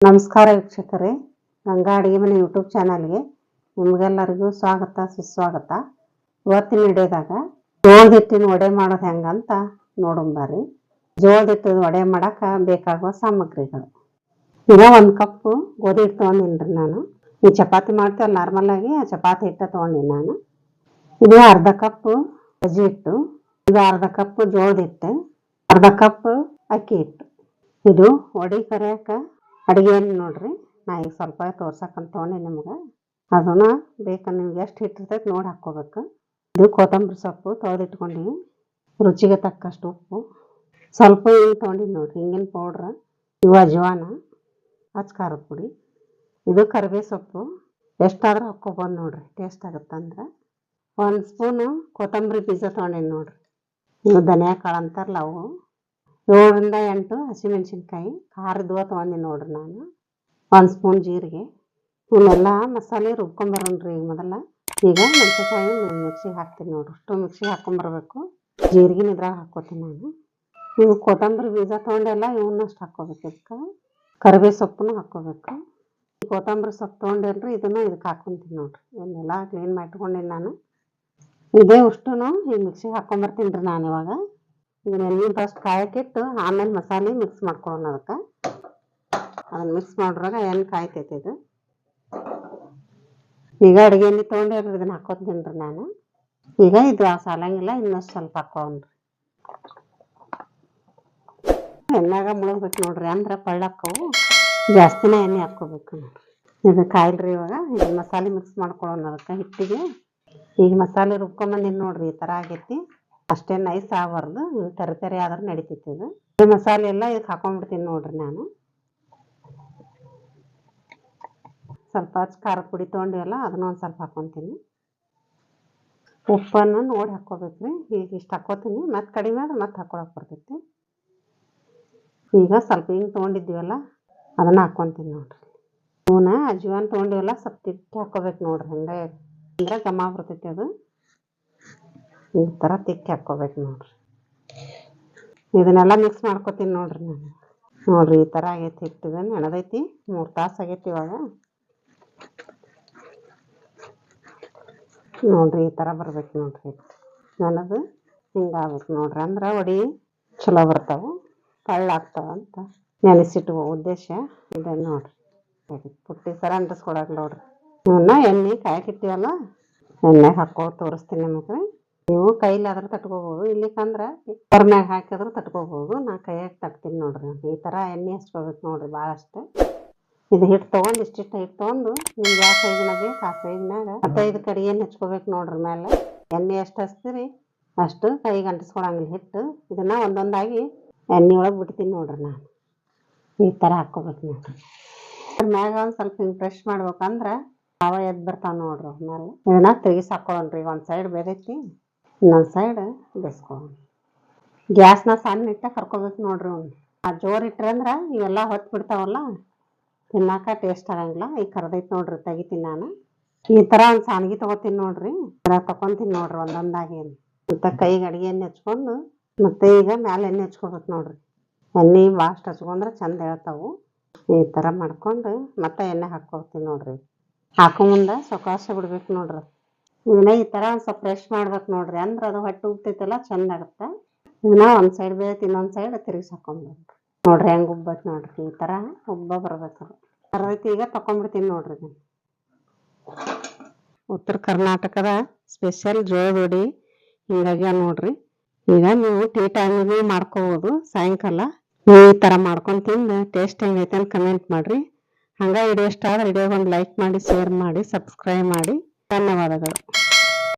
ನಮಸ್ಕಾರ ವೀಕ್ಷಕರೇ. ಗಂಗಾ ಅಡುಗೆ ಮನೆ ಯೂಟ್ಯೂಬ್ ಚಾನಲ್ಗೆ ನಿಮಗೆಲ್ಲರಿಗೂ ಸ್ವಾಗತ, ಸುಸ್ವಾಗತ. ಇವತ್ತಿನ ವಿಡಿಯೋದಾಗ ಜೋಳದ ಹಿಟ್ಟಿನ ವಡೆ ಮಾಡೋದು ಹೆಂಗಂತ ನೋಡಂಬರ್ರಿ ಜೋಳದ ಹಿಟ್ಟು ವಡೆ ಮಾಡಕ್ಕೆ ಬೇಕಾಗುವ ಸಾಮಗ್ರಿಗಳು. ಈಗ ಒಂದು ಕಪ್ಪು ಗೋಧಿ ಹಿಟ್ಟು ತೊಗೊಂಡಿನ್ರಿ ನಾನು. ಈ ಚಪಾತಿ ಮಾಡ್ತೀವಲ್ಲ ನಾರ್ಮಲಾಗಿ ಆ ಚಪಾತಿ ಹಿಟ್ಟು ತೊಗೊಂಡಿನಿ ನಾನು. ಇದು ಅರ್ಧ ಕಪ್ಪು ಸಜ್ಜಿ ಹಿಟ್ಟು, ಇದು ಅರ್ಧ ಕಪ್ ಜೋಳದ ಹಿಟ್ಟು ಅರ್ಧ ಕಪ್ ಅಕ್ಕಿ ಹಿಟ್ಟು. ಇದು ವಡೆ ಕರಿಯಾಕ ಅಡಿಗೆ ನೋಡ್ರಿ. ನಾ ಈಗ ಸ್ವಲ್ಪ ತೋರ್ಸಕ್ಕಂತ ತೊಗೊಂಡೆ ನಿಮ್ಗೆ. ಅದನ್ನ ಬೇಕು ನಿಮ್ಗೆ ಎಷ್ಟು ಹಿಟ್ಟಿರ್ತೈತೆ ನೋಡಿ ಹಾಕ್ಕೋಬೇಕು. ಇದು ಕೊತ್ತಂಬರಿ ಸೊಪ್ಪು ತೊಳೆದಿಟ್ಕೊಂಡೀವಿ ರುಚಿಗೆ ತಕ್ಕಷ್ಟು ಉಪ್ಪು. ಸ್ವಲ್ಪ ಹಿಂಗೆ ತೊಗೊಂಡಿನಿ ನೋಡ್ರಿ. ಹಿಂಗಿನ ಪೌಡ್ರ್ ಇವು ಅಜ್ವಾನ ಹಚ್ಚ ಖಾರದ ಪುಡಿ. ಇದು ಕರಿಬೇವು ಸೊಪ್ಪು. ಎಷ್ಟಾದರೂ ಹಾಕ್ಕೊಬೋದು ನೋಡ್ರಿ. ಟೇಸ್ಟ್ ಆಗುತ್ತಂದ್ರೆ ಒಂದು ಸ್ಪೂನು ಕೊತ್ತಂಬರಿ ಬೀಜ ತೊಗೊಂಡೀನಿ ನೋಡ್ರಿ. ಇವು ಧನಿಯಾ ಕಾಳು ಅಂತಾರಲ್ಲ ಅವು. ಏಳರಿಂದ ಎಂಟು ಹಸಿಮೆಣ್ಸಿನ್ಕಾಯಿ, ಖಾರದ್ವ ತೊಗೊಂಡಿನಿ ನೋಡ್ರಿ ನಾನು. ಒಂದು ಸ್ಪೂನ್ ಜೀರಿಗೆ ಇವನ್ನೆಲ್ಲ ಮಸಾಲೆ ರುಬ್ಕೊಂಬರೋಣ್ರಿ ಈಗ ಮೊದಲ. ಈಗ ಮೆಣಸಿನ್ಕಾಯಿ ಮಿಕ್ಸಿಗೆ ಹಾಕ್ತೀನಿ ನೋಡ್ರಿ. ಅಷ್ಟು ಮಿಕ್ಸಿಗೆ ಹಾಕ್ಕೊಂಬರ್ಬೇಕು. ಜೀರಿಗೆ ಇದ್ರಾಗ ಹಾಕ್ಕೋತೀನಿ ನಾನು. ಇವು ಕೊತ್ತಂಬರಿ ಬೀಜ ತೊಗೊಂಡೆಲ್ಲ ಇವನ್ನಷ್ಟು ಹಾಕ್ಕೋಬೇಕು ಇದಕ್ಕೆ. ಕರಿಬೇವು ಸೊಪ್ಪನ್ನು ಹಾಕ್ಕೋಬೇಕು. ಕೊತ್ತಂಬರಿ ಸೊಪ್ಪು ತೊಗೊಂಡೇನ್ರಿ ಇದನ್ನು ಇದಕ್ಕೆ ಹಾಕ್ಕೊಂತೀನಿ ನೋಡ್ರಿ. ಇವನ್ನೆಲ್ಲ ಕ್ಲೀನ್ ಮಾಡಿಟ್ಕೊಂಡೀನಿ ನಾನು. ಇದೇ ಅಷ್ಟು ಈ ಮಿಕ್ಸಿಗೆ ಹಾಕ್ಕೊಂಬರ್ತೀನಿ ರೀ ನಾನು ಇವಾಗ. ಇದನ್ನೆಲ್ಲ ಫಸ್ಟ್ ಕಾಯಕ್ಕಿಟ್ಟು ಆಮೇಲೆ ಮಸಾಲೆ ಮಿಕ್ಸ್ ಮಾಡ್ಕೊಳ್ಳೋಣ ಅದಕ್ಕೆ. ಅದನ್ನು ಮಿಕ್ಸ್ ಮಾಡ್ರಾಗ ಎಣ್ಣೆ ಕಾಯ್ತೈತೆ ಇದು? ಈಗ ಅಡುಗೆ ಎಣ್ಣೆ ತೊಗೊಂಡೇರಿ ಇದನ್ನ ಹಾಕೋತೀನಿ ರೀ ನಾನು. ಈಗ ಇದು ಸಾಲಂಗಿಲ್ಲ, ಇನ್ನಷ್ಟು ಸ್ವಲ್ಪ ಹಾಕೋನ್ರಿ ಎಣ್ಣಾಗ ಮುಳುಗ್ಬೇಕು ನೋಡ್ರಿ, ಅಂದ್ರೆ ಪಳ್ಳಕ್ಕವು ಜಾಸ್ತಿನ ಎಣ್ಣೆ ಹಾಕ್ಕೋಬೇಕು ನೋಡ್ರಿ. ಇದು ಕಾಯಿಲ್ರಿ ಇವಾಗ ಇದು ಮಸಾಲೆ ಮಿಕ್ಸ್ ಮಾಡ್ಕೊಳ್ಳೋಣ ಅದಕ್ಕೆ ಹಿಟ್ಟಿಗೆ. ಈಗ ಮಸಾಲೆ ರುಬ್ಕೊಂಬಂದಿನಿ ನೋಡ್ರಿ, ಈ ಥರ ಆಗೈತಿ. ಅಷ್ಟೇ ನೈಸ್ ಆಗಬಾರ್ದು ತೆರೆ ತೆರೆ ಆದ್ರೆ ನಡಿತೈತಿ ಇದು. ಮಸಾಲೆ ಎಲ್ಲ ಇದಕ್ಕೆ ಹಾಕೊಂಡ್ಬಿಡ್ತೀನಿ ನೋಡ್ರಿ ನಾನು. ಸ್ವಲ್ಪ ಖಾರದ ಪುಡಿ ತೊಗೊಂಡಿವಲ್ಲ, ಅದನ್ನ ಒಂದು ಸ್ವಲ್ಪ ಹಾಕೊತೀನಿ. ಉಪ್ಪನ್ನು ನೋಡಿ ಹಾಕ್ಕೋಬೇಕ್ರಿ ಈಗ ಇಷ್ಟು ಹಾಕ್ಕೋತೀನಿ. ಮತ್ತೆ ಕಡಿಮೆ ಆದ್ರೆ ಮತ್ತೆ ಹಾಕೊಳಕ್ಕೆ ಬರ್ತೈತಿ. ಈಗ ಸ್ವಲ್ಪ ಹಿಂಗೆ ತೊಗೊಂಡಿದ್ದೀವಲ್ಲ, ಅದನ್ನು ಹಾಕ್ಕೊತೀನಿ ನೋಡ್ರಿ. ಇವನ್ನ ಅಜ್ವಾನ್ ತೊಗೊಂಡಿವಲ್ಲ, ಸ್ವಲ್ಪ ತಿಟ್ಟಿ ಹಾಕ್ಕೋಬೇಕು ನೋಡ್ರಿ ಹಂಗೆ. ಅಂದ್ರೆ ಗಮ ಬರ್ತೈತಿ ಅದು. ಈ ಥರ ತಿಕ್ಕಿ ಹಾಕ್ಕೋಬೇಕು ನೋಡ್ರಿ. ಇದನ್ನೆಲ್ಲ ಮಿಕ್ಸ್ ಮಾಡ್ಕೋತೀನಿ ನೋಡ್ರಿ ನಾನು. ನೋಡ್ರಿ ಈ ಥರ ಆಗೈತಿ ಹಿಟ್ಟಿದ ನೆನದೈತಿ ಮೂರು ತಾಸು ಆಗೈತಿ ಇವಾಗ. ನೋಡ್ರಿ ಈ ಥರ ಬರ್ಬೇಕು ನೋಡ್ರಿ. ಹಿಟ್ಟು ನೆನದು ಹಿಂಗಾಗ್ಬೇಕು ನೋಡ್ರಿ. ಅಂದ್ರೆ ಒಡಿ ಚಲೋ ಬರ್ತಾವೆ ಅಂತ ನೆನೆಸಿಟ್ಟು ಉದ್ದೇಶ. ಇದೆ ನೋಡ್ರಿ. ಪುಟ್ಟಿ ಸರ ಅಂಟಿಸ್ಕೊಡಕ್ ನೋಡ್ರಿ. ಇವನ್ನ ಎಣ್ಣೆ ಕಾಯಕ್ಕಿಟ್ಟಿವಲ್ಲ ಎಣ್ಣೆ ಹಾಕೋ ತೋರಿಸ್ತೀನಿ ನಿಮಗೆ. ನೀವು ಕೈಲಾದ್ರೆ ತಟ್ಕೋಬೋದು, ಇಲ್ಲಿಕಂದ್ರೆ ಮ್ಯಾಗ ಹಾಕಿದ್ರು ತಟ್ಕೋಬೋದು. ನಾ ಕೈಯಾಗ ತಟ್ತೀನಿ ನೋಡ್ರಿ ಈ ಥರ ಎಣ್ಣೆ ಹಚ್ಕೋಬೇಕು ನೋಡ್ರಿ ಭಾಳಷ್ಟು ಇದು ಹಿಟ್ಟು ತೊಗೊಂಡು, ಇಷ್ಟಿಷ್ಟು ಹಿಟ್ಟು ತೊಗೊಂಡು, ನಿಮ್ಗೆ ಯಾವ ಸೈಜ್ನ ಬೇಕು ಆ ಸೈಜ್ನಾಗ ಹತ್ತೈದು ಕಡೆ ಏನು ಹಚ್ಕೋಬೇಕು ನೋಡ್ರಿ ಮೇಲೆ ಎಣ್ಣೆ ಎಷ್ಟು ಹಚ್ತೀರಿ? ಅಷ್ಟು ಕೈಗೆ ಅಂಟಿಸ್ಕೊಳಂಗಿಲ್ಲ ಹಿಟ್ಟು. ಇದನ್ನ ಒಂದೊಂದಾಗಿ ಎಣ್ಣೆ ಒಳಗೆ ಬಿಡ್ತೀನಿ ನೋಡ್ರಿ ನಾನು. ಈ ಥರ ಹಾಕೋಬೇಕು ನೋಡ್ರಿ ಮ್ಯಾಗ ಒಂದು ಸ್ವಲ್ಪ ಹಿಂಗೆ ಮಾಡ್ಬೇಕಂದ್ರೆ ಅವ ಎದ್ದು ಬರ್ತಾವ ನೋಡ್ರಿ ಮೇಲೆ ಇದನ್ನ ತೆಗಿಸಿ ಹಾಕೊಳ್ಳೋಣ್ರಿ ಒಂದು ಸೈಡ್ ಬೇದೈತಿ ಇನ್ನೊಂದು ಸೈಡ್ ಬೇಯಿಸ್ಕೊಳ್ಳೋಣ ಗ್ಯಾಸ್ನ ಸಣ್ಣ ಇಟ್ಟ ಕರ್ಕೋಬೇಕು ನೋಡ್ರಿ ಅವ್ನು. ಆ ಜೋರು ಇಟ್ರೆ ಅಂದ್ರೆ ಇವೆಲ್ಲ ಹೊತ್ತು ಬಿಡ್ತಾವಲ್ಲ, ತಿನ್ನಾಕ ಟೇಸ್ಟ್ ಆಗಂಗಿಲ್ಲ. ಈಗ ಕರ್ದೈತಿ ನೋಡ್ರಿ ತೆಗಿತೀನಿ ನಾನು. ಈ ಥರ ಒಂದು ಸಾನ್ಗಿ ತಗೋತೀನಿ ನೋಡ್ರಿ. ಥರ ತಗೊಂತೀನಿ ನೋಡ್ರಿ ಒಂದೊಂದಾಗಿ. ಮತ್ತೆ ಕೈಗೆ ಅಡಿಗೆ ಎಣ್ಣೆ ಹಚ್ಕೊಂಡು, ಮತ್ತೆ ಈಗ ಮ್ಯಾಲೆ ಎಣ್ಣೆ ಹಚ್ಕೋಬೇಕು ನೋಡ್ರಿ. ಎಣ್ಣೆ ಭಾಳಷ್ಟು ಹಚ್ಕೊಂಡ್ರೆ ಚಂದ ಹೇಳ್ತಾವು. ಈ ಥರ ಮಾಡ್ಕೊಂಡು ಮತ್ತೆ ಎಣ್ಣೆ ಹಾಕೋತೀನಿ ನೋಡ್ರಿ. ಹಾಕೋ ಮುಂದೆ ಸೊಕಾಸ ಬಿಡ್ಬೇಕು ನೋಡ್ರಿ. ಇದನ್ನ ಈ ಥರ ಒಂದು ಸ್ವಲ್ಪ ಫ್ರೆಶ್ ಮಾಡ್ಬೇಕು ನೋಡ್ರಿ. ಅಂದ್ರೆ ಅದು ಹೊಟ್ಟೆ ಉಬ್ತೈತಲ್ಲ, ಚಂದ ಆಗುತ್ತೆ. ಇದನ್ನ ಒಂದು ಸೈಡ್ ಬೇಯ್ತು ಇನ್ನೊಂದು ಸೈಡ್ ತಿರುಗಿಸಿ ಹಾಕೊಂಡ್ಬೇಕು ನೋಡ್ರಿ ಹೆಂಗೆ ಉಬ್ಬತ್ ನೋಡ್ರಿ, ಈ ಥರ ಉಬ್ಬ ಬರ್ಬೇಕು ಬರ್ತೈತಿ ಈಗ ತಕೊಂಡ್ಬಿಡ್ತೀನಿ ನೋಡ್ರಿ ಇದನ್ನ. ಉತ್ತರ ಕರ್ನಾಟಕದ ಸ್ಪೆಷಲ್ ಜೋಳದ ವಡಿ ಹಿಂಗಾಗಿ ನೋಡ್ರಿ. ಈಗ ನೀವು ಟೀ ಟೈಮಿಗೆ ಮಾಡ್ಕೋಬೋದು, ಸಾಯಂಕಾಲ. ನೀವು ಈ ಥರ ಮಾಡ್ಕೊಂಡು ತಿಂದು ಟೇಸ್ಟ್ ಹೆಂಗೈತೆ ಅಂತ ಕಮೆಂಟ್ ಮಾಡಿರಿ. ಹಂಗೆ ವಿಡಿಯೋ ಇಷ್ಟ ಆದ್ರೆ ವಿಡಿಯೋಗೆ ಒಂದು ಲೈಕ್ ಮಾಡಿ ಶೇರ್ ಮಾಡಿ ಸಬ್ಸ್ಕ್ರೈಬ್ ಮಾಡಿ. ಧನ್ಯವಾದಗಳು.